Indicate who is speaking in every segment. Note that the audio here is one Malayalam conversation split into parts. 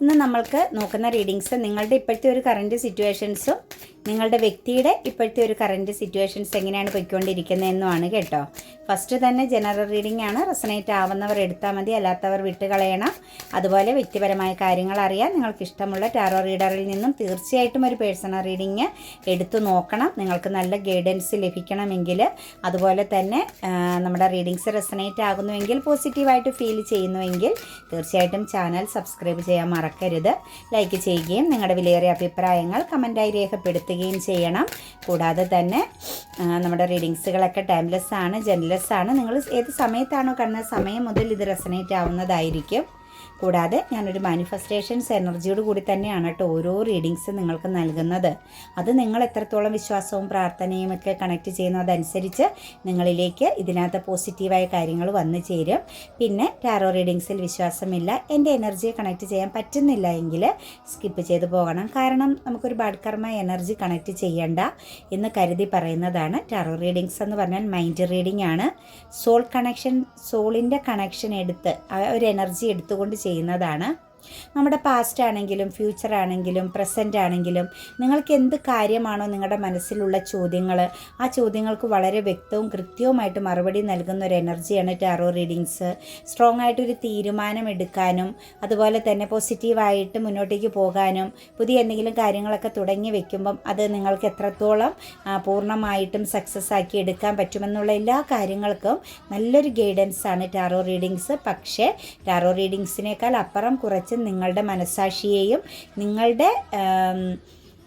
Speaker 1: ഇന്ന് നമ്മൾക്ക് നോക്കുന്ന റീഡിങ്സ് നിങ്ങളുടെ ഇപ്പോഴത്തെ ഒരു കറന്റ് സിറ്റുവേഷൻസും നിങ്ങളുടെ വ്യക്തിയുടെ ഇപ്പോഴത്തെ ഒരു കറന്റ് സിറ്റുവേഷൻസ് എങ്ങനെയാണ് പൊയ്ക്കൊണ്ടിരിക്കുന്നതെന്നുമാണ് കേട്ടോ. ഫസ്റ്റ് തന്നെ ജനറൽ റീഡിംഗ് ആണ്. റെസനേറ്റ് ആവുന്നവർ എടുത്താൽ മതി. അല്ലാത്തവർ വിട്ടുകളയണം അതുപോലെ വ്യക്തിപരമായ കാര്യങ്ങൾ അറിയാൻ നിങ്ങൾക്ക് ഇഷ്ടമുള്ള ടാറോ റീഡറിൽ നിന്നും തീർച്ചയായിട്ടും ഒരു പേഴ്സണൽ റീഡിങ് എടുത്തു നോക്കണം. നിങ്ങൾക്ക് നല്ല ഗൈഡൻസ് ലഭിക്കണമെങ്കിൽ. അതുപോലെ തന്നെ നമ്മുടെ റീഡിങ്സ് റെസനേറ്റ് ആകുന്നുവെങ്കിൽ പോസിറ്റീവായിട്ട് ഫീൽ ചെയ്യുന്നുവെങ്കിൽ തീർച്ചയായിട്ടും ചാനൽ സബ്സ്ക്രൈബ് ചെയ്യാൻ മറക്കരുത്. ലൈക്ക് ചെയ്യുകയും നിങ്ങളുടെ വിലയേറിയ അഭിപ്രായങ്ങൾ കമന്റായി രേഖപ്പെടുത്തുകയും ചെയ്യണം. കൂടാതെ തന്നെ നമ്മുടെ റീഡിങ്സുകളൊക്കെ ടൈംലെസ് ആണ് ജെൻലെസ് ആണ്. നിങ്ങൾ ഏത് സമയത്താണോ കണ്ട സമയം മുതൽ ഇത് റെസനേറ്റ് ആവുന്നതായിരിക്കും. കൂടാതെ ഞാനൊരു മാനിഫെസ്റ്റേഷൻസ് എനർജിയോട് കൂടി തന്നെയാണ് കേട്ടോ ഓരോ റീഡിങ്സ് നിങ്ങൾക്ക് നൽകുന്നത്. അത് നിങ്ങൾ എത്രത്തോളം വിശ്വാസവും പ്രാർത്ഥനയും ഒക്കെ കണക്ട് ചെയ്യുന്നു അതനുസരിച്ച് നിങ്ങളിലേക്ക് ഇതിനകത്ത് പോസിറ്റീവായ കാര്യങ്ങൾ വന്നു ചേരും. പിന്നെ ടാറോ റീഡിങ്സിൽ വിശ്വാസമില്ല എന്റെ എനർജിയെ കണക്ട് ചെയ്യാൻ പറ്റുന്നില്ല എങ്കിൽ സ്കിപ്പ് ചെയ്ത് പോകണം. കാരണം നമുക്കൊരു ബാഡ് എനർജി കണക്ട് ചെയ്യേണ്ട എന്ന് കരുതി പറയുന്നതാണ് ടാറോ റീഡിങ്സ് എന്ന് പറഞ്ഞാൽ മൈൻഡ് റീഡിംഗ് ആണ്. സോൾ കണക്ഷൻ സോളിന്റെ കണക്ഷൻ എടുത്ത് ഒരു എനർജി എടുത്തുകൊണ്ട് ചെയ്യുന്നതാണ് നമ്മുടെ പാസ്റ്റ് ആണെങ്കിലും ഫ്യൂച്ചർ ആണെങ്കിലും പ്രസന്റ് ആണെങ്കിലും നിങ്ങൾക്ക് എന്ത് കാര്യമാണോ നിങ്ങളുടെ മനസ്സിലുള്ള ചോദ്യങ്ങൾ ആ ചോദ്യങ്ങൾക്ക് വളരെ വ്യക്തവും കൃത്യവുമായിട്ട് മറുപടി നൽകുന്ന ഒരു എനർജിയാണ് ടാറോ റീഡിങ്സ് സ്ട്രോങ് ആയിട്ടൊരു തീരുമാനം എടുക്കാനും അതുപോലെ തന്നെ പോസിറ്റീവായിട്ട് മുന്നോട്ടേക്ക് പോകാനും പുതിയ എന്തെങ്കിലും കാര്യങ്ങളൊക്കെ തുടങ്ങി വെക്കുമ്പം അത് നിങ്ങൾക്ക് എത്രത്തോളം പൂർണമായിട്ടും സക്സസ് ആക്കി എടുക്കാൻ പറ്റുമെന്നുള്ള എല്ലാ കാര്യങ്ങൾക്കും നല്ലൊരു ഗൈഡൻസ് ആണ് ടാറോ റീഡിങ്സ് പക്ഷേ ടാറോ റീഡിങ്സിനേക്കാൾ അപ്പുറം കുറച്ച് നിങ്ങളുടെ മനസാക്ഷിയെയും നിങ്ങളുടെ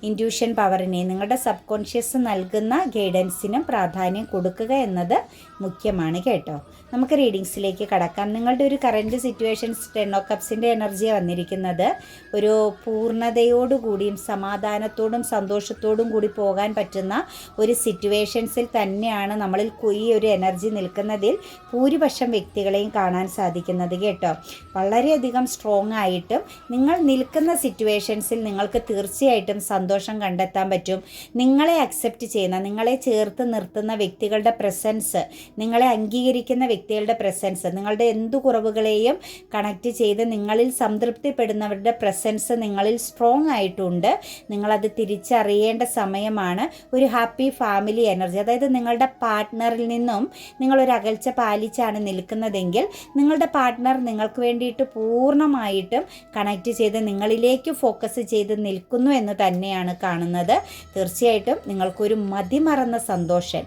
Speaker 1: ഇന്റ്യൂഷൻ പവറിനെയും നിങ്ങളുടെ സബ് കോൺഷ്യസ് നൽകുന്ന ഗൈഡൻസിനും പ്രാധാന്യം കൊടുക്കുക എന്നത് മുഖ്യമാണ് കേട്ടോ. നമുക്ക് റീഡിങ്സിലേക്ക് കടക്കാം. നിങ്ങളുടെ ഒരു കറന്റ് സിറ്റുവേഷൻസ് ഓ കപ്സിന്റെ എനർജി വന്നിരിക്കുന്നത് ഒരു പൂർണതയോടുകൂടിയും സമാധാനത്തോടും സന്തോഷത്തോടും കൂടി പോകാൻ പറ്റുന്ന ഒരു സിറ്റുവേഷൻസിൽ തന്നെയാണ് നമ്മളിൽ ഈ ഒരു എനർജി നിൽക്കുന്നതിൽ ഭൂരിപക്ഷം വ്യക്തികളെയും കാണാൻ സാധിക്കുന്നത് കേട്ടോ. വളരെയധികം സ്ട്രോങ് ആയിട്ടും നിങ്ങൾ നിൽക്കുന്ന സിറ്റുവേഷൻസിൽ നിങ്ങൾക്ക് തീർച്ചയായിട്ടും സന്തോഷം കണ്ടെത്താൻ പറ്റും. നിങ്ങളെ അക്സെപ്റ്റ് ചെയ്യുന്ന നിങ്ങളെ ചേർത്ത് നിർത്തുന്ന വ്യക്തികളുടെ പ്രസൻസ് നിങ്ങളെ അംഗീകരിക്കുന്ന വ്യക്തികളുടെ പ്രസൻസ് നിങ്ങളുടെ എന്തു കുറവുകളെയും കണക്ട് ചെയ്ത് നിങ്ങളിൽ സംതൃപ്തിപ്പെടുന്നവരുടെ പ്രസൻസ് നിങ്ങളിൽ സ്ട്രോങ് ആയിട്ടുണ്ട്. നിങ്ങളത് തിരിച്ചറിയേണ്ട സമയമാണ്. ഒരു ഹാപ്പി ഫാമിലി എനർജി അതായത് നിങ്ങളുടെ പാർട്ട്ണറിൽ നിന്നും നിങ്ങളൊരു അകൽച്ച പാലിച്ചാണ് നിൽക്കുന്നതെങ്കിൽ നിങ്ങളുടെ പാർട്ട്ണർ നിങ്ങൾക്ക് വേണ്ടിയിട്ട് പൂർണമായിട്ടും കണക്ട് ചെയ്ത് നിങ്ങളിലേക്ക് ഫോക്കസ് ചെയ്ത് നിൽക്കുന്നു എന്ന് തന്നെയാണ് കാണുന്നത്. തീർച്ചയായിട്ടും നിങ്ങൾക്കൊരു മതിമറന്ന സന്തോഷം.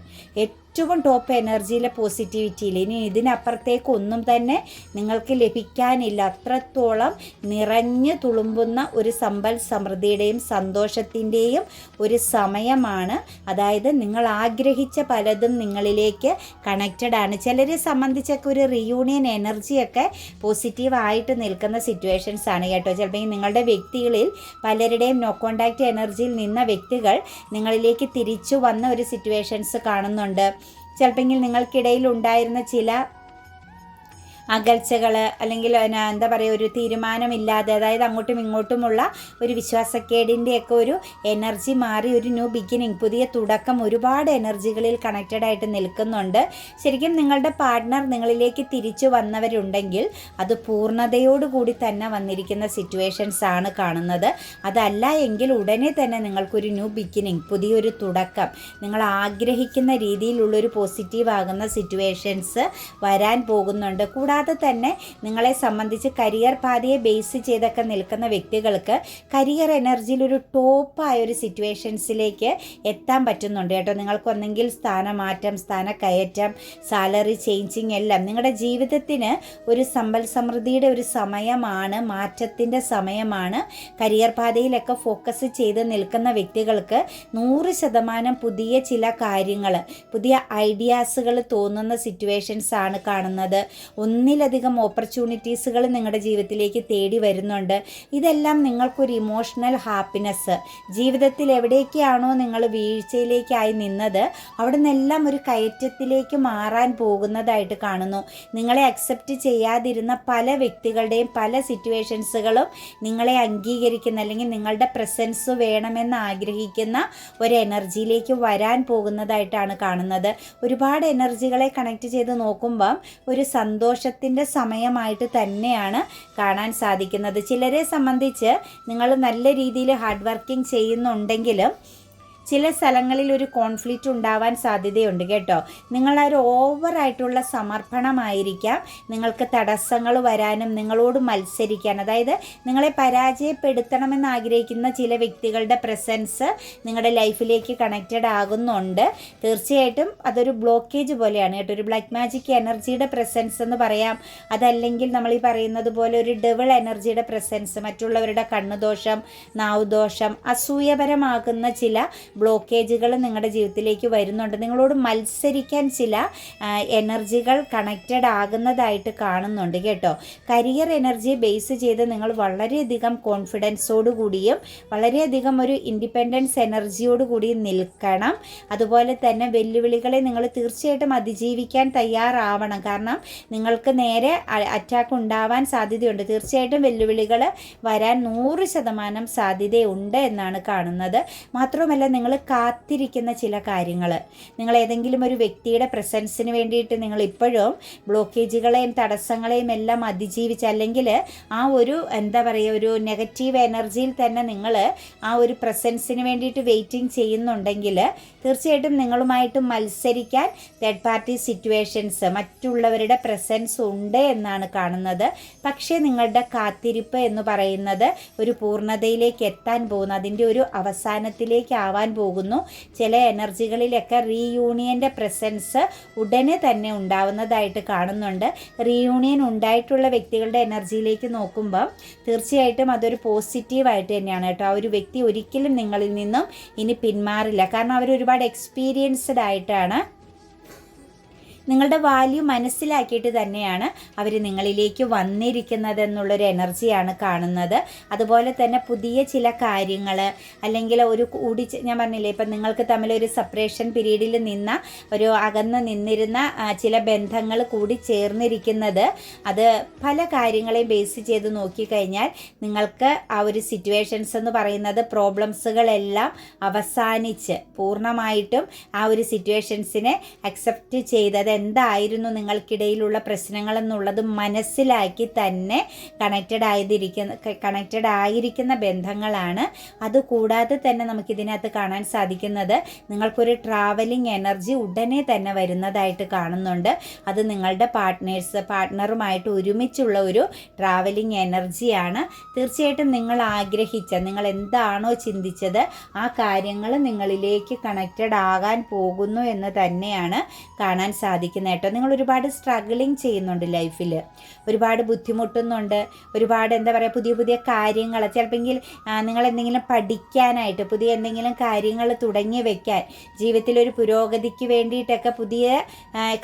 Speaker 1: ഏറ്റവും ടോപ്പ് എനർജിയിലെ പോസിറ്റിവിറ്റിയിൽ ഇനി ഇതിനപ്പുറത്തേക്ക് ഒന്നും തന്നെ നിങ്ങൾക്ക് ലഭിക്കാനില്ല. അത്രത്തോളം നിറഞ്ഞു തുളുമ്പുന്ന ഒരു സമ്പൽ സമൃദ്ധിയുടെയും സന്തോഷത്തിന്റെയും ഒരു സമയമാണ്. അതായത് നിങ്ങൾ ആഗ്രഹിച്ച പലതും നിങ്ങളിലേക്ക് കണക്റ്റഡ് ആണ്. ചിലരെ സംബന്ധിച്ചൊക്കെ ഒരു റിയൂണിയൻ എനർജിയൊക്കെ പോസിറ്റീവായിട്ട് നിൽക്കുന്ന സിറ്റുവേഷൻസ് ആണ് കേട്ടോ. ചിലപ്പോൾ നിങ്ങളുടെ വ്യക്തികളിൽ പലരുടെയും നോ കോണ്ടാക്റ്റ് എനർജിയിൽ നിന്ന വ്യക്തികൾ നിങ്ങളിലേക്ക് തിരിച്ചു വന്ന ഒരു സിറ്റുവേഷൻസ് കാണുന്നുണ്ട്. ചിലപ്പോൾ നിങ്ങൾക്കിടയിൽ ഉണ്ടായിരുന്ന ചില അകൽച്ചകൾ അല്ലെങ്കിൽ എന്താ പറയുക ഒരു തീരുമാനമില്ലാതെ അതായത് അങ്ങോട്ടും ഇങ്ങോട്ടുമുള്ള ഒരു വിശ്വാസക്കേടിന്റെയൊക്കെ ഒരു എനർജി മാറി ഒരു ന്യൂ ബിഗിനിങ് പുതിയ തുടക്കം ഒരുപാട് എനർജികളിൽ കണക്റ്റഡ് ആയിട്ട് നിൽക്കുന്നുണ്ട്. ശരിക്കും നിങ്ങളുടെ പാർട്ട്ണർ നിങ്ങളിലേക്ക് തിരിച്ചു വന്നവരുണ്ടെങ്കിൽ അത് പൂർണതയോടുകൂടി തന്നെ വന്നിരിക്കുന്ന സിറ്റുവേഷൻസ് ആണ് കാണുന്നത്. അതല്ല എങ്കിൽ ഉടനെ തന്നെ നിങ്ങൾക്കൊരു ന്യൂ ബിഗിനിങ് പുതിയൊരു തുടക്കം നിങ്ങൾ ആഗ്രഹിക്കുന്ന രീതിയിലുള്ളൊരു പോസിറ്റീവ് ആകുന്ന സിറ്റുവേഷൻസ് വരാൻ പോകുന്നുണ്ട്. കൂടാതെ തന്നെ നിങ്ങളെ സംബന്ധിച്ച് കരിയർ പാതയെ ബേസ് ചെയ്തൊക്കെ നിൽക്കുന്ന വ്യക്തികൾക്ക് കരിയർ എനർജിയിൽ ഒരു ടോപ്പായ ഒരു സിറ്റുവേഷൻസിലേക്ക് എത്താൻ പറ്റുന്നുണ്ട് കേട്ടോ. നിങ്ങൾക്കൊന്നെങ്കിൽ സ്ഥാനമാറ്റം സ്ഥാനക്കയറ്റം സാലറി ചേഞ്ചിങ് എല്ലാം നിങ്ങളുടെ ജീവിതത്തിന് ഒരു സമ്പൽ സമൃദ്ധിയുടെ ഒരു സമയമാണ് മാറ്റത്തിന്റെ സമയമാണ്. കരിയർ പാതയിലൊക്കെ ഫോക്കസ് ചെയ്ത് നിൽക്കുന്ന വ്യക്തികൾക്ക് നൂറ് ശതമാനം പുതിയ ചില കാര്യങ്ങൾ പുതിയ ഐഡിയാസുകൾ തോന്നുന്ന സിറ്റുവേഷൻസ് ആണ് കാണുന്നത്. ഒന്നിനും ഒന്നിലധികം ഓപ്പർച്യൂണിറ്റീസുകൾ നിങ്ങളുടെ ജീവിതത്തിലേക്ക് തേടി വരുന്നുണ്ട്. ഇതെല്ലാം നിങ്ങൾക്കൊരു ഇമോഷണൽ ഹാപ്പിനെസ് ജീവിതത്തിൽ എവിടേക്കാണോ നിങ്ങൾ വീഴ്ചയിലേക്കായി നിന്നത് അവിടെ നിന്നെല്ലാം ഒരു കയറ്റത്തിലേക്ക് മാറാൻ പോകുന്നതായിട്ട് കാണുന്നു. നിങ്ങളെ അക്സെപ്റ്റ് ചെയ്യാതിരുന്ന പല വ്യക്തികളുടെയും പല സിറ്റുവേഷൻസുകളും നിങ്ങളെ അംഗീകരിക്കുന്ന അല്ലെങ്കിൽ നിങ്ങളുടെ പ്രസൻസ് വേണമെന്ന് ആഗ്രഹിക്കുന്ന ഒരു എനർജിയിലേക്ക് വരാൻ പോകുന്നതായിട്ടാണ് കാണുന്നത്. ഒരുപാട് എനർജികളെ കണക്ട് ചെയ്ത് നോക്കുമ്പം ഒരു സന്തോഷത്തിന്റെ സമയമായിട്ട് തന്നെയാണ് കാണാൻ സാധിക്കുന്നത്. ചിലരെ സംബന്ധിച്ച് നിങ്ങൾ നല്ല രീതിയിൽ ഹാർഡ് വർക്കിംഗ് ചെയ്യുന്നുണ്ടെങ്കിലും ചില സ്ഥലങ്ങളിൽ ഒരു കോൺഫ്ലിക്റ്റ് ഉണ്ടാവാൻ സാധ്യതയുണ്ട് കേട്ടോ. നിങ്ങളൊരു ഓവറായിട്ടുള്ള സമർപ്പണമായിരിക്കാം. നിങ്ങൾക്ക് തടസ്സങ്ങൾ വരാനും നിങ്ങളോട് മത്സരിക്കാൻ. അതായത് നിങ്ങളെ പരാജയപ്പെടുത്തണമെന്ന് ആഗ്രഹിക്കുന്ന ചില വ്യക്തികളുടെ പ്രസൻസ് നിങ്ങളുടെ ലൈഫിലേക്ക് കണക്റ്റഡ് ആകുന്നുണ്ട്. തീർച്ചയായിട്ടും അതൊരു ബ്ലോക്കേജ് പോലെയാണ് കേട്ടോ. ഒരു ബ്ലാക്ക് മാജിക് എനർജിയുടെ പ്രസൻസ് എന്ന് പറയാം. അതല്ലെങ്കിൽ നമ്മൾ ഈ പറയുന്നത് പോലെ ഒരു ഡബിൾ എനർജിയുടെ പ്രസൻസ് മറ്റുള്ളവരുടെ കണ്ണുദോഷം നാവുദോഷം അസൂയപരമാകുന്ന ചില ബ്ലോക്കേജുകൾ നിങ്ങളുടെ ജീവിതത്തിലേക്ക് വരുന്നുണ്ട്. നിങ്ങളോട് മത്സരിക്കാൻ ചില എനർജികൾ കണക്റ്റഡ് ആകുന്നതായിട്ട് കാണുന്നുണ്ട് കേട്ടോ. കരിയർ എനർജിയെ ബേസ് ചെയ്ത് നിങ്ങൾ വളരെയധികം കോൺഫിഡൻസോട് കൂടിയും വളരെയധികം ഒരു ഇൻഡിപെൻഡൻസ് എനർജിയോട് കൂടിയും നിൽക്കണം. അതുപോലെ തന്നെ വെല്ലുവിളികളെ നിങ്ങൾ തീർച്ചയായിട്ടും അതിജീവിക്കാൻ തയ്യാറാവണം. കാരണം നിങ്ങൾക്ക് നേരെ അറ്റാക്ക് ഉണ്ടാവാൻ സാധ്യതയുണ്ട്. തീർച്ചയായിട്ടും വെല്ലുവിളികൾ വരാൻ നൂറ് ശതമാനം സാധ്യതയുണ്ട് എന്നാണ് കാണുന്നത്. മാത്രമല്ല നിങ്ങൾ കാത്തിരിക്കുന്ന ചില കാര്യങ്ങൾ നിങ്ങൾ ഏതെങ്കിലും ഒരു വ്യക്തിയുടെ പ്രസൻസിന് വേണ്ടിയിട്ട് നിങ്ങൾ ഇപ്പോഴും ബ്ലോക്കേജുകളെയും തടസ്സങ്ങളെയും എല്ലാം അതിജീവിച്ച് അല്ലെങ്കിൽ ആ ഒരു എന്താ പറയുക ഒരു നെഗറ്റീവ് എനർജിയിൽ തന്നെ നിങ്ങൾ ആ ഒരു പ്രസൻസിന് വേണ്ടിയിട്ട് വെയിറ്റിംഗ് ചെയ്യുന്നുണ്ടെങ്കിൽ തീർച്ചയായിട്ടും നിങ്ങളുമായിട്ട് മത്സരിക്കാൻ തേർഡ് പാർട്ടി സിറ്റുവേഷൻസ് മറ്റുള്ളവരുടെ പ്രസൻസ് ഉണ്ട് എന്നാണ് കാണുന്നത്. പക്ഷേ നിങ്ങളുടെ കാത്തിരിപ്പ് എന്ന് പറയുന്നത് ഒരു പൂർണതയിലേക്ക് എത്താൻ പോകുന്ന. അതിന്റെ ഒരു അവസാനത്തിലേക്ക് ആവാൻ പോകുന്നു. ചില എനർജികളിലൊക്കെ റീയൂണിയന്റെ പ്രസൻസ് ഉടനെ തന്നെ ഉണ്ടാവുന്നതായിട്ട് കാണുന്നുണ്ട്. റീയൂണിയൻ ഉണ്ടായിട്ടുള്ള വ്യക്തികളുടെ എനർജിയിലേക്ക് നോക്കുമ്പം തീർച്ചയായിട്ടും അതൊരു പോസിറ്റീവായിട്ട് തന്നെയാണ് കേട്ടോ. ആ ഒരു വ്യക്തി ഒരിക്കലും നിങ്ങളിൽ നിന്നും ഇനി പിന്മാറില്ല. കാരണം അവർ ഒരുപാട് എക്സ്പീരിയൻസ്ഡ് ആയിട്ടാണ് നിങ്ങളുടെ വാല്യൂ മനസ്സിലാക്കിയിട്ട് തന്നെയാണ് അവർ നിങ്ങളിലേക്ക് വന്നിരിക്കുന്നത് എന്നുള്ളൊരു എനർജിയാണ് കാണുന്നത്. അതുപോലെ തന്നെ പുതിയ ചില കാര്യങ്ങൾ അല്ലെങ്കിൽ ഒരു കൂടി ഞാൻ പറഞ്ഞില്ലേ ഇപ്പം നിങ്ങൾക്ക് തമ്മിൽ ഒരു സെപ്പറേഷൻ പീരീഡിൽ നിന്ന ഒരു അകന്ന് നിന്നിരുന്ന ചില ബന്ധങ്ങൾ കൂടി ചേർന്നിരിക്കുന്നത് അത് പല കാര്യങ്ങളെയും ബേസ് ചെയ്ത് നോക്കിക്കഴിഞ്ഞാൽ നിങ്ങൾക്ക് ആ ഒരു സിറ്റുവേഷൻസ് എന്ന് പറയുന്നത് പ്രോബ്ലംസുകളെല്ലാം അവസാനിച്ച് പൂർണമായിട്ടും ആ ഒരു സിറ്റുവേഷൻസിനെ അക്സെപ്റ്റ് ചെയ്തത് എന്തായിരുന്നു നിങ്ങൾക്കിടയിലുള്ള പ്രശ്നങ്ങൾ എന്നുള്ളത് മനസ്സിലാക്കി തന്നെ കണക്റ്റഡ് ആയിരിക്കുന്ന കണക്റ്റഡ് ആയിരിക്കുന്ന ബന്ധങ്ങളാണ്. അതുകൂടാതെ തന്നെ നമുക്കിതിനകത്ത് കാണാൻ സാധിക്കുന്നത് നിങ്ങൾക്കൊരു ട്രാവലിംഗ് എനർജി ഉടനെ തന്നെ വരുന്നതായിട്ട് കാണുന്നുണ്ട്. അത് നിങ്ങളുടെ പാർട്ട്നേഴ്സ് പാർട്ട്ണറുമായിട്ട് ഒരുമിച്ചുള്ള ഒരു ട്രാവലിംഗ് എനർജിയാണ് തീർച്ചയായിട്ടും നിങ്ങൾ ആഗ്രഹിച്ച നിങ്ങൾ എന്താണോ ചിന്തിച്ചത് ആ കാര്യങ്ങൾ നിങ്ങളിലേക്ക് കണക്റ്റഡ് ആകാൻ പോകുന്നു എന്ന് തന്നെയാണ് കാണാൻ സാധിക്കുന്നത്. സാധിക്കുന്നത് കേട്ടോ. നിങ്ങൾ ഒരുപാട് സ്ട്രഗിളിങ് ചെയ്യുന്നുണ്ട് ലൈഫിൽ ഒരുപാട് ബുദ്ധിമുട്ടുന്നുണ്ട്. ഒരുപാട് എന്താ പറയുക പുതിയ പുതിയ കാര്യങ്ങൾ ചിലപ്പോൾ നിങ്ങൾ എന്തെങ്കിലും പഠിക്കാനായിട്ട് പുതിയ എന്തെങ്കിലും കാര്യങ്ങൾ തുടങ്ങി വെക്കാൻ ജീവിതത്തിൽ ഒരു പുരോഗതിക്ക് വേണ്ടിയിട്ടൊക്കെ പുതിയ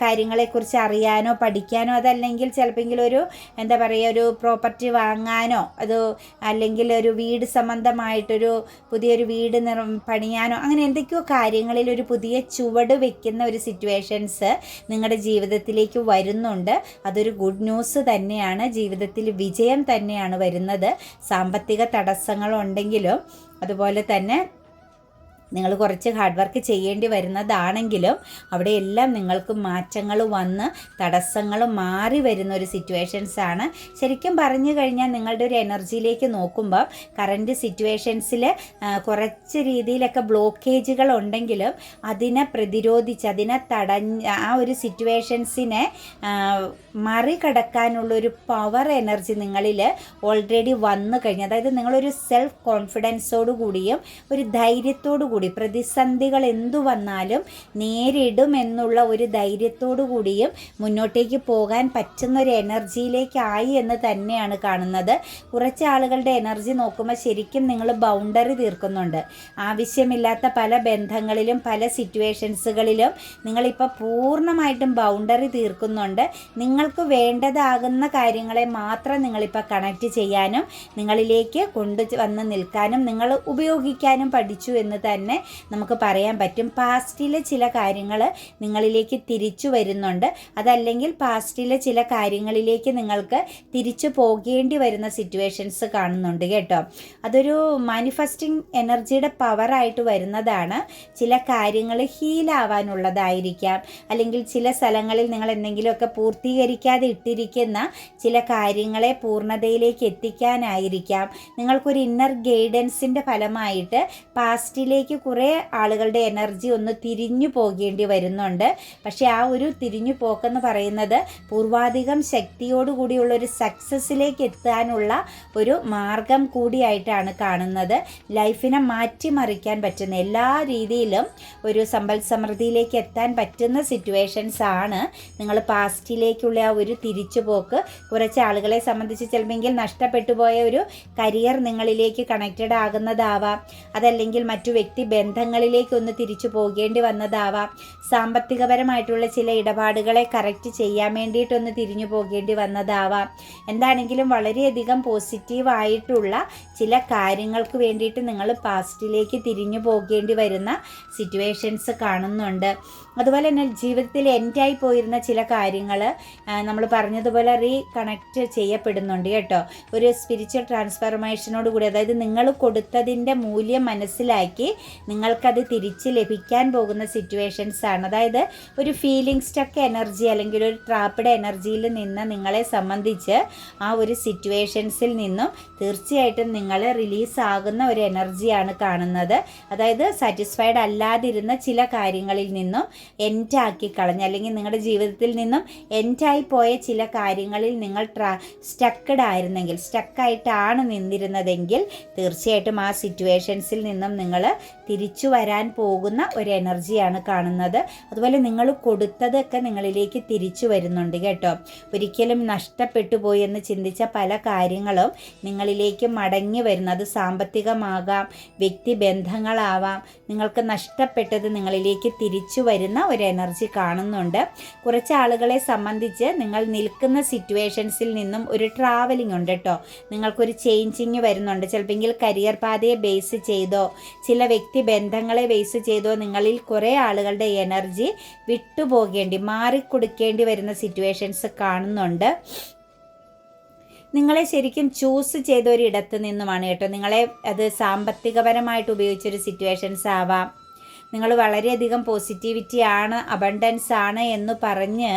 Speaker 1: കാര്യങ്ങളെക്കുറിച്ച് അറിയാനോ പഠിക്കാനോ അതല്ലെങ്കിൽ ചിലപ്പോൾ ഒരു എന്താ പറയുക ഒരു പ്രോപ്പർട്ടി വാങ്ങാനോ അത് അല്ലെങ്കിൽ ഒരു വീട് സംബന്ധമായിട്ടൊരു പുതിയൊരു വീട് നിർ പണിയാനോ അങ്ങനെ എന്തൊക്കെയോ കാര്യങ്ങളിൽ ഒരു പുതിയ ചുവട് വെക്കുന്ന ഒരു സിറ്റുവേഷൻസ് നിങ്ങളുടെ ജീവിതത്തിലേക്ക് വരുന്നുണ്ട്. അതൊരു ഗുഡ് ന്യൂസ് തന്നെയാണ്. ജീവിതത്തിൽ വിജയം തന്നെയാണ് വരുന്നത്. സാമ്പത്തിക തടസ്സങ്ങളുണ്ടെങ്കിലും അതുപോലെ തന്നെ നിങ്ങൾ കുറച്ച് ഹാർഡ് വർക്ക് ചെയ്യേണ്ടി വരുന്നതാണെങ്കിലും അവിടെയെല്ലാം നിങ്ങൾക്ക് മാറ്റങ്ങൾ വന്ന് തടസ്സങ്ങൾ മാറി വരുന്ന ഒരു സിറ്റുവേഷൻസ് ആണ്. ശരിക്കും പറഞ്ഞു കഴിഞ്ഞാൽ നിങ്ങളുടെ ഒരു എനർജിയിലേക്ക് നോക്കുമ്പോൾ കറന്റ് സിറ്റുവേഷൻസിൽ കുറച്ച് രീതിയിലൊക്കെ ബ്ലോക്കേജുകൾ ഉണ്ടെങ്കിലും അതിനെ പ്രതിരോധിച്ച് അതിനെ തടഞ്ഞ് ആ ഒരു സിറ്റുവേഷൻസിനെ മറികടക്കാനുള്ളൊരു പവർ എനർജി നിങ്ങളിൽ ഓൾറെഡി വന്നു കഴിഞ്ഞു. അതായത് നിങ്ങളൊരു സെൽഫ് കോൺഫിഡൻസോടു കൂടിയും ഒരു ധൈര്യത്തോടു കൂടി. പ്രതിസന്ധികൾ എന്തു വന്നാലും നേരിടും എന്നുള്ള ഒരു ധൈര്യത്തോടു കൂടിയും മുന്നോട്ടേക്ക് പോകാൻ പറ്റുന്ന ഒരു എനർജിയിലേക്കായി എന്ന് തന്നെയാണ് കാണുന്നത്. കുറച്ച് ആളുകളുടെ എനർജി നോക്കുമ്പോൾ ശരിക്കും നിങ്ങൾ ബൗണ്ടറി തീർക്കുന്നുണ്ട്. ആവശ്യമില്ലാത്ത പല ബന്ധങ്ങളിലും പല സിറ്റുവേഷൻസുകളിലും നിങ്ങളിപ്പോൾ പൂർണമായിട്ടും ബൗണ്ടറി തീർക്കുന്നുണ്ട്. നിങ്ങൾക്ക് വേണ്ടതാകുന്ന കാര്യങ്ങളെ മാത്രം നിങ്ങളിപ്പോൾ കണക്ട് ചെയ്യാനും നിങ്ങളിലേക്ക് കൊണ്ടു വന്ന് നിൽക്കാനും നിങ്ങൾ ഉപയോഗിക്കാനും പഠിച്ചു എന്ന് തന്നെ നമുക്ക് പറയാൻ പറ്റും. പാസ്റ്റിലെ ചില കാര്യങ്ങൾ നിങ്ങളിലേക്ക് തിരിച്ചു വരുന്നുണ്ട്. അതല്ലെങ്കിൽ പാസ്റ്റിലെ ചില കാര്യങ്ങളിലേക്ക് നിങ്ങൾക്ക് തിരിച്ചു പോകേണ്ടി വരുന്ന സിറ്റുവേഷൻസ് കാണുന്നുണ്ട് കേട്ടോ. അതൊരു മാനിഫെസ്റ്റിംഗ് എനർജിയുടെ പവറായിട്ട് വരുന്നതാണ്. ചില കാര്യങ്ങൾ ഹീലാവാനുള്ളതായിരിക്കാം അല്ലെങ്കിൽ ചില സ്ഥലങ്ങളിൽ നിങ്ങൾ എന്തെങ്കിലുമൊക്കെ പൂർത്തീകരിക്കാതെ ഇട്ടിരിക്കുന്ന ചില കാര്യങ്ങളെ പൂർണതയിലേക്ക് എത്തിക്കാനായിരിക്കാം. നിങ്ങൾക്കൊരു ഇന്നർ ഗൈഡൻസിന്റെ ഫലമായിട്ട് പാസ്റ്റിലേക്ക് കുറേ ആളുകളുടെ എനർജി ഒന്ന് തിരിഞ്ഞു പോകേണ്ടി വരുന്നുണ്ട്. പക്ഷേ ആ ഒരു തിരിഞ്ഞു പോക്കെന്ന് പറയുന്നത് പൂർവാധികം ശക്തിയോടുകൂടിയുള്ള ഒരു സക്സസ്സിലേക്ക് എത്താനുള്ള ഒരു മാർഗം കൂടിയായിട്ടാണ് കാണുന്നത്. ലൈഫിനെ മാറ്റിമറിക്കാൻ പറ്റുന്ന എല്ലാ രീതിയിലും ഒരു സമ്പൽ സമൃദ്ധിയിലേക്ക് എത്താൻ പറ്റുന്ന സിറ്റുവേഷൻസ് ആണ്. നിങ്ങൾ പാസ്റ്റിലേക്കുള്ള ആ ഒരു തിരിച്ചുപോക്ക് കുറച്ച് ആളുകളെ സംബന്ധിച്ച് ചിലപ്പോൾ നഷ്ടപ്പെട്ടു പോയ ഒരു കരിയർ നിങ്ങളിലേക്ക് കണക്റ്റഡ് ആകുന്നതാവാം. അതല്ലെങ്കിൽ മറ്റു വ്യക്തി ബന്ധങ്ങളിലേക്ക് ഒന്ന് തിരിച്ചു പോകേണ്ടി വന്നതാവാം. സാമ്പത്തികപരമായിട്ടുള്ള ചില ഇടപാടുകളെ കറക്റ്റ് ചെയ്യാൻ വേണ്ടിയിട്ടൊന്ന് തിരിഞ്ഞു പോകേണ്ടി വന്നതാവാം. എന്താണെങ്കിലും വളരെയധികം പോസിറ്റീവായിട്ടുള്ള ചില കാര്യങ്ങൾക്ക് വേണ്ടിയിട്ട് നിങ്ങൾ പാസ്റ്റിലേക്ക് തിരിഞ്ഞു പോകേണ്ടി വരുന്ന സിറ്റുവേഷൻസ് കാണുന്നുണ്ട്. അതുപോലെ തന്നെ ജീവിതത്തിൽ എൻഡായി പോയിരുന്ന ചില കാര്യങ്ങൾ നമ്മൾ പറഞ്ഞതുപോലെ റീ കണക്റ്റ് ചെയ്യപ്പെടുന്നുണ്ട് കേട്ടോ. ഒരു സ്പിരിച്വൽ ട്രാൻസ്ഫർമേഷനോട് കൂടി അതായത് നിങ്ങൾ കൊടുത്തതിന്റെ മൂല്യം മനസ്സിലാക്കി നിങ്ങൾക്കത് തിരിച്ച് ലഭിക്കാൻ പോകുന്ന സിറ്റുവേഷൻസ് ആണ്. അതായത് ഒരു ഫീലിംഗ് സ്റ്റക്ക് എനർജി അല്ലെങ്കിൽ ഒരു ട്രാപ്പഡ് എനർജിയിൽ നിന്ന് നിങ്ങളെ സംബന്ധിച്ച് ആ ഒരു സിറ്റുവേഷൻസിൽ നിന്നും തീർച്ചയായിട്ടും നിങ്ങൾ റിലീസ് ആകുന്ന ഒരു എനർജിയാണ് കാണുന്നത്. അതായത് സാറ്റിസ്ഫൈഡ് അല്ലാതിരുന്ന ചില കാര്യങ്ങളിൽ നിന്നും എന്റാക്കി കളഞ്ഞ അല്ലെങ്കിൽ നിങ്ങളുടെ ജീവിതത്തിൽ നിന്നും എന്റായി പോയ ചില കാര്യങ്ങളിൽ നിങ്ങൾ ട്രാ സ്റ്റക്കഡ് ആയിരുന്നെങ്കിൽ സ്റ്റക്കായിട്ടാണ് നിന്നിരുന്നതെങ്കിൽ തീർച്ചയായിട്ടും ആ സിറ്റുവേഷൻസിൽ നിന്നും നിങ്ങൾ തിരിച്ചു വരാൻ പോകുന്ന ഒരു എനർജിയാണ് കാണുന്നത്. അതുപോലെ നിങ്ങൾ കൊടുത്തതൊക്കെ നിങ്ങളിലേക്ക് തിരിച്ചു വരുന്നുണ്ട് കേട്ടോ. ഒരിക്കലും നഷ്ടപ്പെട്ടു പോയി എന്ന് ചിന്തിച്ച പല കാര്യങ്ങളും നിങ്ങളിലേക്ക് മടങ്ങി അത് സാമ്പത്തികമാകാം വ്യക്തി ബന്ധങ്ങളാവാം നിങ്ങൾക്ക് നഷ്ടപ്പെട്ടത് നിങ്ങളിലേക്ക് തിരിച്ചു വരുന്ന ഒരു എനർജി കാണുന്നുണ്ട്. കുറച്ച് ആളുകളെ സംബന്ധിച്ച് നിങ്ങൾ നിൽക്കുന്ന സിറ്റുവേഷൻസിൽ നിന്നും ഒരു ട്രാവലിംഗ് ഉണ്ട് കേട്ടോ. നിങ്ങൾക്കൊരു ചേഞ്ചിങ് വരുന്നുണ്ട്. ചിലപ്പോൾ കരിയർ പാതയെ ബേസ് ചെയ്തോ ചില വ്യക്തി ബന്ധങ്ങളെ ബേസ് ചെയ്തോ നിങ്ങളിൽ കുറേ ആളുകളുടെ എനർജി വിട്ടുപോകേണ്ടി മാറിക്കൊടുക്കേണ്ടി വരുന്ന സിറ്റുവേഷൻസ് കാണുന്നുണ്ട്. നിങ്ങളെ ശരിക്കും ചൂസ് ചെയ്ത ഒരിടത്ത് നിന്നുമാണ് കേട്ടോ. നിങ്ങളെ അത് സാമ്പത്തികപരമായിട്ട് ഉപയോഗിച്ചൊരു സിറ്റുവേഷൻസ് ആവാം. നിങ്ങൾ വളരെയധികം പോസിറ്റിവിറ്റി ആണ് അബണ്ടൻസ് ആണ് എന്ന് പറഞ്ഞ്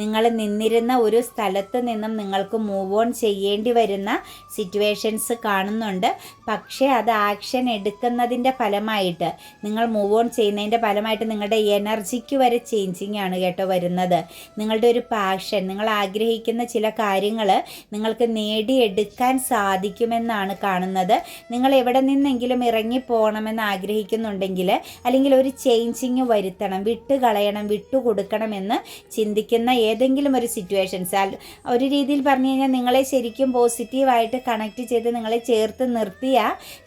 Speaker 1: നിങ്ങൾ നിന്നിരുന്ന ഒരു സ്ഥലത്ത് നിന്നും നിങ്ങൾക്ക് മൂവ് ഓൺ ചെയ്യേണ്ടി വരുന്ന സിറ്റുവേഷൻസ് കാണുന്നുണ്ട്. പക്ഷേ അത് ആക്ഷൻ എടുക്കുന്നതിന്റെ ഫലമായിട്ട് നിങ്ങൾ മൂവ് ഓൺ ചെയ്യുന്നതിന്റെ ഫലമായിട്ട് നിങ്ങളുടെ എനർജിക്ക് വരെ ചേഞ്ചിങ് ആണ് കേട്ടോ വരുന്നത്. നിങ്ങളുടെ ഒരു പാഷൻ നിങ്ങൾ ആഗ്രഹിക്കുന്ന ചില കാര്യങ്ങൾ നിങ്ങൾക്ക് നേടിയെടുക്കാൻ സാധിക്കുമെന്നാണ് കാണുന്നത്. നിങ്ങൾ എവിടെ നിന്നെങ്കിലും ഇറങ്ങി പോകണമെന്ന് ആഗ്രഹിക്കുന്നുണ്ടെങ്കിൽ അല്ലെങ്കിൽ ഒരു ചേഞ്ചിങ് വരുത്തണം വിട്ട് കളയണം വിട്ടു കൊടുക്കണമെന്ന് ചിന്തിക്കുന്ന ഏതെങ്കിലും ഒരു സിറ്റുവേഷൻസ് ഒരു രീതിയിൽ പറഞ്ഞു കഴിഞ്ഞാൽ നിങ്ങളെ ശരിക്കും പോസിറ്റീവായിട്ട് കണക്ട് ചെയ്ത് നിങ്ങളെ ചേർത്ത് നിർത്തിയ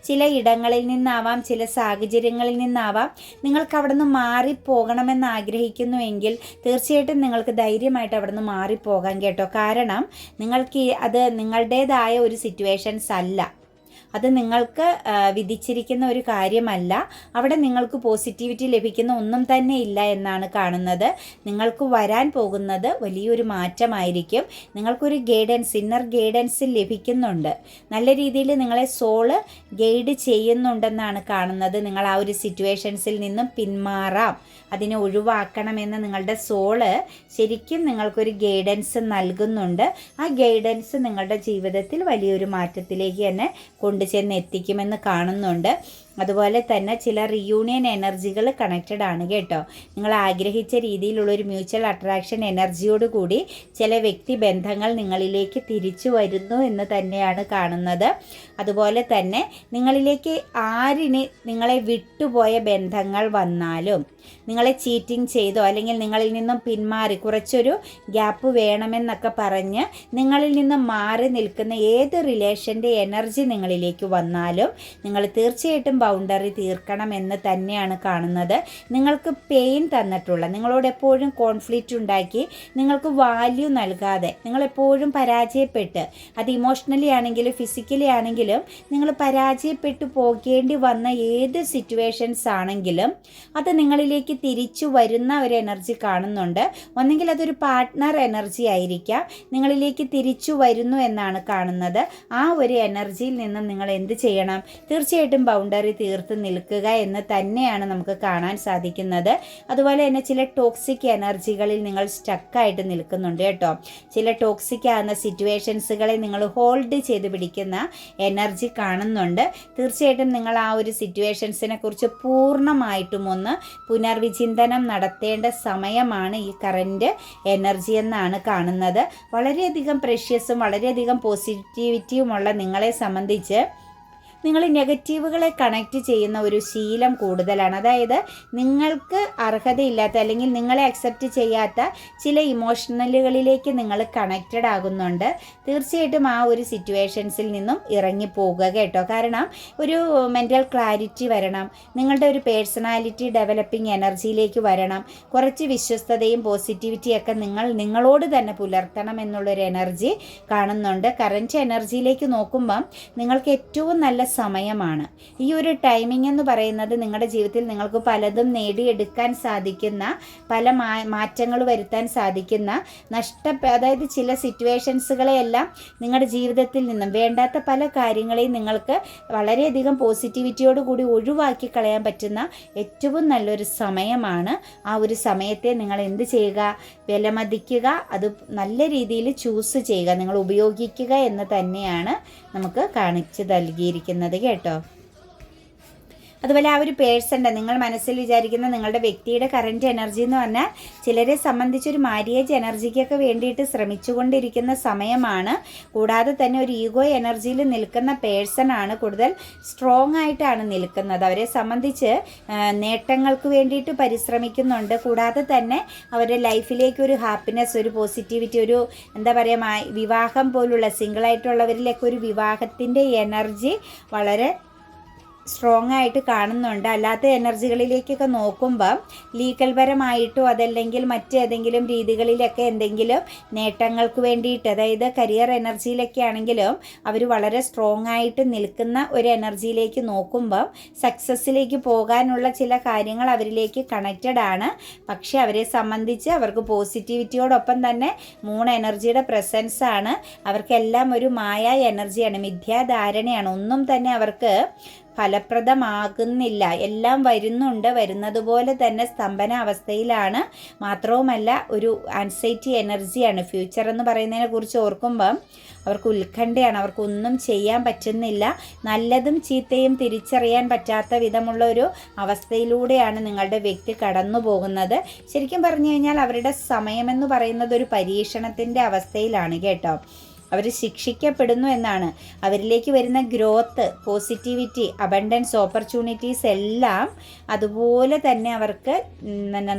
Speaker 1: ചില ഇടങ്ങളിൽ നിന്നാവാം ചില സാഹചര്യങ്ങളിൽ നിന്നാവാം നിങ്ങൾക്ക് അവിടെ നിന്ന് മാറിപ്പോകണമെന്ന് ആഗ്രഹിക്കുന്നുവെങ്കിൽ തീർച്ചയായിട്ടും നിങ്ങൾക്ക് ധൈര്യമായിട്ട് അവിടെ നിന്ന് മാറിപ്പോകാം കേട്ടോ. കാരണം നിങ്ങൾക്ക് അത് നിങ്ങളുടേതായ ഒരു സിറ്റുവേഷൻസ് അല്ല. അത് നിങ്ങൾക്ക് വിധിച്ചിരിക്കുന്ന ഒരു കാര്യമല്ല. അവിടെ നിങ്ങൾക്ക് പോസിറ്റിവിറ്റി ലഭിക്കുന്ന ഒന്നും തന്നെ ഇല്ല എന്നാണ് കാണുന്നത്. നിങ്ങൾക്ക് വരാൻ പോകുന്നത് വലിയൊരു മാറ്റമായിരിക്കും. നിങ്ങൾക്കൊരു ഗൈഡൻസ് ഇന്നർ ഗൈഡൻസ് ലഭിക്കുന്നുണ്ട്. നല്ല രീതിയിൽ നിങ്ങളെ സോൾ ഗൈഡ് ചെയ്യുന്നുണ്ടെന്നാണ് കാണുന്നത്. നിങ്ങൾ ആ ഒരു സിറ്റുവേഷൻസിൽ നിന്നും പിന്മാറാം. അതിനെ ഒഴിവാക്കണമെന്ന് നിങ്ങളുടെ സോൾ ശരിക്കും നിങ്ങൾക്കൊരു ഗൈഡൻസ് നൽകുന്നുണ്ട്. ആ ഗൈഡൻസ് നിങ്ങളുടെ ജീവിതത്തിൽ വലിയൊരു മാറ്റത്തിലേക്ക് തന്നെ കൊണ്ടുചെന്ന് എത്തിക്കുമെന്ന് കാണുന്നുണ്ട്. അതുപോലെ തന്നെ ചില റിയൂണിയൻ എനർജികൾ കണക്റ്റഡ് ആണ് കേട്ടോ. നിങ്ങൾ ആഗ്രഹിച്ച രീതിയിലുള്ള ഒരു മ്യൂച്വൽ അട്രാക്ഷൻ എനർജിയോട് കൂടി ചില വ്യക്തി ബന്ധങ്ങൾ നിങ്ങളിലേക്ക് തിരിച്ചു വരുന്നു എന്ന് തന്നെയാണ് കാണുന്നത്. അതുപോലെ തന്നെ നിങ്ങളിലേക്ക് ആരിന് നിങ്ങളെ വിട്ടുപോയ ബന്ധങ്ങൾ വന്നാലും നിങ്ങളെ ചീറ്റിംഗ് ചെയ്തോ അല്ലെങ്കിൽ നിങ്ങളിൽ നിന്നും പിന്മാറി കുറച്ചൊരു ഗ്യാപ്പ് വേണമെന്നൊക്കെ പറഞ്ഞ് നിങ്ങളിൽ നിന്ന് മാറി നിൽക്കുന്ന ഏത് റിലേഷന്റെ എനർജി നിങ്ങളിലേക്ക് വന്നാലും നിങ്ങൾ തീർച്ചയായിട്ടും ബൗണ്ടറി തീർക്കണം എന്ന് തന്നെയാണ് കാണുന്നത്. നിങ്ങൾക്ക് പെയിൻ തന്നിട്ടുള്ള നിങ്ങളോട് എപ്പോഴും കോൺഫ്ലിക്റ്റ് ഉണ്ടാക്കി നിങ്ങൾക്ക് വാല്യൂ നൽകാതെ നിങ്ങളെപ്പോഴും പരാജയപ്പെട്ട് അത് ഇമോഷണലി ആണെങ്കിലും ഫിസിക്കലി ആണെങ്കിലും നിങ്ങൾ പരാജയപ്പെട്ടു പോകേണ്ടി വന്ന ഏത് സിറ്റുവേഷൻസ് ആണെങ്കിലും അത് നിങ്ങളിലേക്ക് തിരിച്ചു വരുന്ന ഒരു എനർജി കാണുന്നുണ്ട്. ഒന്നെങ്കിൽ അതൊരു പാർട്ട്ണർ എനർജി ആയിരിക്കാം. നിങ്ങളിലേക്ക് തിരിച്ചു വരുന്നു എന്നാണ് കാണുന്നത്. ആ ഒരു എനർജിയിൽ നിന്ന് നിങ്ങൾ എന്ത് ചെയ്യണം? തീർച്ചയായിട്ടും ബൗണ്ടറി തീർത്ത് നിൽക്കുക എന്ന് തന്നെയാണ് നമുക്ക് കാണാൻ സാധിക്കുന്നത്. അതുപോലെ തന്നെ ചില ടോക്സിക് എനർജികളിൽ നിങ്ങൾ സ്റ്റക്കായിട്ട് നിൽക്കുന്നുണ്ട് കേട്ടോ. ചില ടോക്സിക് ആകുന്ന സിറ്റുവേഷൻസുകളെ നിങ്ങൾ ഹോൾഡ് ചെയ്ത് പിടിക്കുന്ന എനർജി കാണുന്നുണ്ട്. തീർച്ചയായിട്ടും നിങ്ങൾ ആ ഒരു സിറ്റുവേഷൻസിനെ കുറിച്ച് പൂർണമായിട്ടും ഒന്ന് പുനർവിചിന്തനം നടത്തേണ്ട സമയമാണ് ഈ കറന്റ് എനർജി എന്നാണ് കാണുന്നത്. വളരെയധികം പ്രഷ്യസും വളരെയധികം പോസിറ്റിവിറ്റിയുമുള്ള നിങ്ങളെ സംബന്ധിച്ച് നിങ്ങൾ നെഗറ്റീവുകളെ കണക്ട് ചെയ്യുന്ന ഒരു ശീലം കൂടുതലാണ്. അതായത് നിങ്ങൾക്ക് അർഹതയില്ലാത്ത അല്ലെങ്കിൽ നിങ്ങളെ അക്സെപ്റ്റ് ചെയ്യാത്ത ചില ഇമോഷണലുകളിലേക്ക് നിങ്ങൾ കണക്റ്റഡ് ആകുന്നുണ്ട്. തീർച്ചയായിട്ടും ആ ഒരു സിറ്റുവേഷൻസിൽ നിന്നും ഇറങ്ങി പോകുക കേട്ടോ. കാരണം ഒരു മെന്റൽ ക്ലാരിറ്റി വരണം നിങ്ങളുടെ ഒരു പേഴ്സണാലിറ്റി ഡെവലപ്പിംഗ് എനർജിയിലേക്ക് വരണം കുറച്ച് വിശ്വസ്തതയും പോസിറ്റിവിറ്റിയൊക്കെ നിങ്ങൾ നിങ്ങളോട് തന്നെ പുലർത്തണം എന്നുള്ളൊരു എനർജി കാണുന്നുണ്ട്. കറന്റ് എനർജിയിലേക്ക് നോക്കുമ്പം നിങ്ങൾക്ക് ഏറ്റവും നല്ല സമയമാണ്. ഈ ഒരു ടൈമിംഗ് എന്ന് പറയുന്നത് നിങ്ങളുടെ ജീവിതത്തിൽ നിങ്ങൾക്ക് പലതും നേടിയെടുക്കാൻ സാധിക്കുന്ന പല മാറ്റങ്ങൾ വരുത്താൻ സാധിക്കുന്ന നഷ്ട അതായത് ചില സിറ്റുവേഷൻസുകളെയെല്ലാം നിങ്ങളുടെ ജീവിതത്തിൽ നിന്നും വേണ്ടാത്ത പല കാര്യങ്ങളെയും നിങ്ങൾക്ക് വളരെയധികം പോസിറ്റിവിറ്റിയോട് കൂടി ഒഴിവാക്കി കളയാൻ പറ്റുന്ന ഏറ്റവും നല്ലൊരു സമയമാണ്. ആ ഒരു സമയത്തെ നിങ്ങൾ എന്ത് ചെയ്യുക? വിലമതിക്കുക. അത് നല്ല രീതിയിൽ ചൂസ് ചെയ്യുക. നിങ്ങൾ ഉപയോഗിക്കുക എന്ന് തന്നെയാണ് നമുക്ക് കാണിച്ചു നൽകിയിരിക്കുന്നത്. കേട്ടോ. അതുപോലെ ആ ഒരു പേഴ്സന്റെ നിങ്ങൾ മനസ്സിൽ വിചാരിക്കുന്ന നിങ്ങളുടെ വ്യക്തിയുടെ കറന്റ് എനർജി എന്ന് പറഞ്ഞാൽ ചിലരെ സംബന്ധിച്ചൊരു മാരിയേജ് എനർജിക്കൊക്കെ വേണ്ടിയിട്ട് ശ്രമിച്ചുകൊണ്ടിരിക്കുന്ന സമയമാണ്. കൂടാതെ തന്നെ ഒരു ഈഗോ എനർജിയിൽ നിൽക്കുന്ന പേഴ്സൺ ആണ് കൂടുതൽ സ്ട്രോങ് ആയിട്ടാണ് നിൽക്കുന്നത്. അവരെ സംബന്ധിച്ച് നേട്ടങ്ങൾക്ക് വേണ്ടിയിട്ട് പരിശ്രമിക്കുന്നുണ്ട്. കൂടാതെ തന്നെ അവരുടെ ലൈഫിലേക്ക് ഒരു ഹാപ്പിനെസ് ഒരു പോസിറ്റിവിറ്റി ഒരു എന്താ പറയുക വിവാഹം പോലുള്ള സിംഗിളായിട്ടുള്ളവരിലൊക്കെ ഒരു വിവാഹത്തിന്റെ എനർജി വളരെ സ്ട്രോങ് ആയിട്ട് കാണുന്നുണ്ട്. അല്ലാത്ത എനർജികളിലേക്കൊക്കെ നോക്കുമ്പം ലീഗൽ പരമായിട്ടോ അതല്ലെങ്കിൽ മറ്റേതെങ്കിലും രീതികളിലൊക്കെ എന്തെങ്കിലും നേട്ടങ്ങൾക്ക് വേണ്ടിയിട്ട് അതായത് കരിയർ എനർജിയിലൊക്കെ ആണെങ്കിലും അവർ വളരെ സ്ട്രോങ് ആയിട്ട് നിൽക്കുന്ന ഒരു എനർജിയിലേക്ക് നോക്കുമ്പം സക്സസ്സിലേക്ക് പോകാനുള്ള ചില കാര്യങ്ങൾ അവരിലേക്ക് കണക്റ്റഡ് ആണ്. പക്ഷേ അവരെ സംബന്ധിച്ച് അവർക്ക് പോസിറ്റിവിറ്റിയോടൊപ്പം തന്നെ മൂൺ എനർജിയുടെ പ്രസൻസ് ആണ്. അവർക്കെല്ലാം ഒരു മായ എനർജിയാണ് മിഥ്യാധാരണയാണ്. ഒന്നും തന്നെ അവർക്ക് ഫലപ്രദമാകുന്നില്ല. എല്ലാം വരുന്നുണ്ട്. വരുന്നത് പോലെ തന്നെ സ്തംഭന അവസ്ഥയിലാണ് മാത്രവുമല്ല ഒരു ആൻസൈറ്റി എനർജിയാണ് ഫ്യൂച്ചർ എന്ന് പറയുന്നതിനെ കുറിച്ച് ഓർക്കുമ്പം അവർക്ക് ഉത്കണ്ഠയാണ്. അവർക്കൊന്നും ചെയ്യാൻ പറ്റുന്നില്ല. നല്ലതും ചീത്തയും തിരിച്ചറിയാൻ പറ്റാത്ത വിധമുള്ള ഒരു അവസ്ഥയിലൂടെയാണ് നിങ്ങളുടെ വ്യക്തി കടന്നു പോകുന്നത് ശരിക്കും പറഞ്ഞു കഴിഞ്ഞാൽ അവരുടെ സമയമെന്ന് പറയുന്നത് ഒരു പരീക്ഷണത്തിന്റെ അവസ്ഥയിലാണ് കേട്ടോ. അവർ ശിക്ഷിക്കപ്പെടുന്നു എന്നാണ്. അവരിലേക്ക് വരുന്ന ഗ്രോത്ത് പോസിറ്റിവിറ്റി അബണ്ടൻസ് ഓപ്പർച്യൂണിറ്റീസ് എല്ലാം അതുപോലെ തന്നെ അവർക്ക്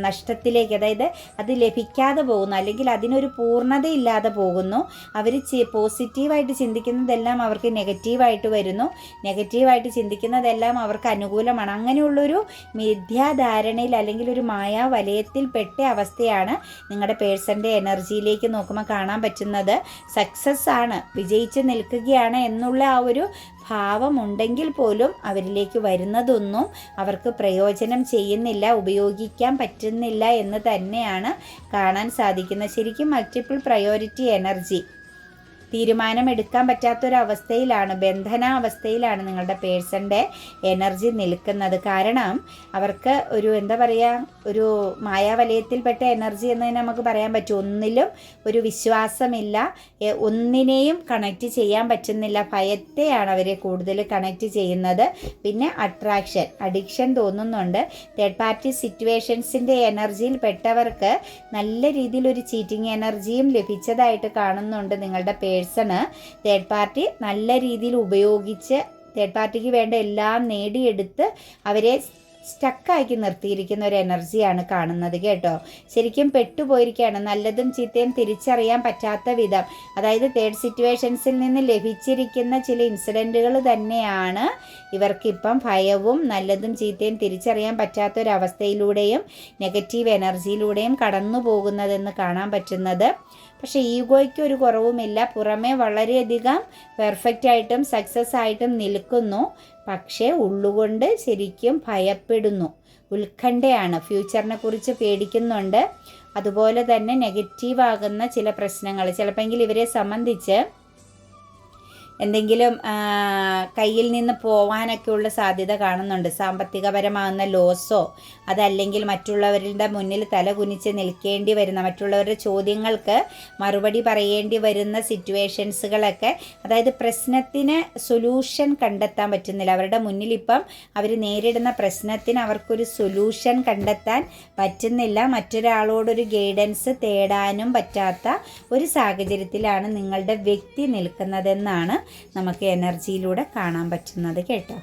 Speaker 1: നഷ്ടത്തിലേക്ക് അതായത് അത് ലഭിക്കാതെ പോകുന്നു അല്ലെങ്കിൽ അതിനൊരു പൂർണതയില്ലാതെ പോകുന്നു. അവർ പോസിറ്റീവായിട്ട് ചിന്തിക്കുന്നതെല്ലാം അവർക്ക് നെഗറ്റീവായിട്ട് വരുന്നു. നെഗറ്റീവായിട്ട് ചിന്തിക്കുന്നതെല്ലാം അവർക്ക് അനുകൂലമാണ്. അങ്ങനെയുള്ളൊരു മിഥ്യാധാരണയിൽ അല്ലെങ്കിൽ ഒരു മായാവലയത്തിൽ പെട്ട അവസ്ഥയാണ് നിങ്ങളുടെ പേഴ്സന്റെ എനർജിയിലേക്ക് നോക്കുമ്പോൾ കാണാൻ പറ്റുന്നത്. സക്സസ് ആണ്. വിജയിച്ച് നിൽക്കുകയാണ് എന്നുള്ള ആ ഒരു ഭാവമുണ്ടെങ്കിൽ പോലും അവരിലേക്ക് വരുന്നതൊന്നും അവർക്ക് പ്രയോജനം ചെയ്യുന്നില്ല ഉപയോഗിക്കാൻ പറ്റുന്നില്ല എന്ന് തന്നെയാണ് കാണാൻ സാധിക്കുന്നത്. ശരിക്കും മൾട്ടിപ്പിൾ പ്രയോറിറ്റി എനർജി തീരുമാനമെടുക്കാൻ പറ്റാത്തൊരവസ്ഥയിലാണ് ബന്ധനാവസ്ഥയിലാണ് നിങ്ങളുടെ പേഴ്സന്റെ എനർജി നിൽക്കുന്നത്. കാരണം അവർക്ക് ഒരു എന്താ പറയുക ഒരു മായാവലയത്തിൽപ്പെട്ട എനർജി എന്ന് തന്നെ നമുക്ക് പറയാൻ പറ്റും. ഒന്നിലും ഒരു വിശ്വാസമില്ല. ഒന്നിനെയും കണക്റ്റ് ചെയ്യാൻ പറ്റുന്നില്ല. ഭയത്തെയാണ് അവർ കൂടുതൽ കണക്റ്റ് ചെയ്യുന്നത്. പിന്നെ അട്രാക്ഷൻ അഡിക്ഷൻ തോന്നുന്നുണ്ട്. തേർഡ് പാർട്ടി സിറ്റുവേഷൻസിന്റെ എനർജിയിൽ പെട്ടവർക്ക് നല്ല രീതിയിൽ ഒരു ചീറ്റിംഗ് എനർജിയും ലഭിച്ചതായിട്ട് കാണുന്നുണ്ട് നിങ്ങളുടെ പേഴ്സണ് തേർഡ് പാർട്ടി നല്ല രീതിയിൽ ഉപയോഗിച്ച് തേർഡ് പാർട്ടിക്ക് വേണ്ട എല്ലാം നേടിയെടുത്ത് അവരെ സ്റ്റക്കാക്കി നിർത്തിയിരിക്കുന്ന ഒരു എനർജിയാണ് കാണുന്നത് കേട്ടോ. ശരിക്കും പെട്ടുപോയിരിക്കുകയാണ്. നല്ലതും ചീത്തയും തിരിച്ചറിയാൻ പറ്റാത്ത വിധം. അതായത് തേർഡ് സിറ്റുവേഷൻസിൽ നിന്ന് ലഭിച്ചിരിക്കുന്ന ചില ഇൻസിഡന്റുകൾ തന്നെയാണ് ഇവർക്കിപ്പം ഭയവും നല്ലതും ചീത്തയും തിരിച്ചറിയാൻ പറ്റാത്ത പറ്റാത്തൊരവസ്ഥയിലൂടെയും നെഗറ്റീവ് എനർജിയിലൂടെയും കടന്നു പോകുന്നതെന്ന് കാണാൻ പറ്റുന്നത്. പക്ഷേ ഈഗോയ്ക്ക് ഒരു കുറവുമില്ല. പുറമേ വളരെയധികം പെർഫെക്റ്റ് ആയിട്ടും സക്സസ് ആയിട്ടും നിൽക്കുന്നു. പക്ഷേ ഉള്ളുകൊണ്ട് ശരിക്കും ഭയപ്പെടുന്നു. ഉത്കണ്ഠയാണ്. ഫ്യൂച്ചറിനെ കുറിച്ച് പേടിക്കുന്നുണ്ട്. അതുപോലെ തന്നെ നെഗറ്റീവ് ആകുന്ന ചില പ്രശ്നങ്ങൾ. ചിലപ്പോൾ ഇവരെ സംബന്ധിച്ച് എന്തെങ്കിലും കയ്യിൽ നിന്ന് പോവാനൊക്കെയുള്ള സാധ്യത കാണുന്നുണ്ട്. സാമ്പത്തികപരമാകുന്ന ലോസോ അതല്ലെങ്കിൽ മറ്റുള്ളവരുടെ മുന്നിൽ തല കുനിച്ച് നിൽക്കേണ്ടി വരുന്ന മറ്റുള്ളവരുടെ ചോദ്യങ്ങൾക്ക് മറുപടി പറയേണ്ടി വരുന്ന സിറ്റുവേഷൻസുകളൊക്കെ അതായത് പ്രശ്നത്തിന് സൊല്യൂഷൻ കണ്ടെത്താൻ പറ്റുന്നില്ല. അവരുടെ മുന്നിൽ ഇപ്പം അവർ നേരിടുന്ന പ്രശ്നത്തിന് അവർക്കൊരു സൊല്യൂഷൻ കണ്ടെത്താൻ പറ്റുന്നില്ല. മറ്റൊരാളോടൊരു ഗൈഡൻസ് തേടാനും പറ്റാത്ത ഒരു സാഹചര്യത്തിലാണ് നിങ്ങളുടെ വ്യക്തി നിൽക്കുന്നതെന്നാണ് നമുക്ക് എനർജിയിലൂടെ കാണാൻ പറ്റുന്നത് കേട്ടോ.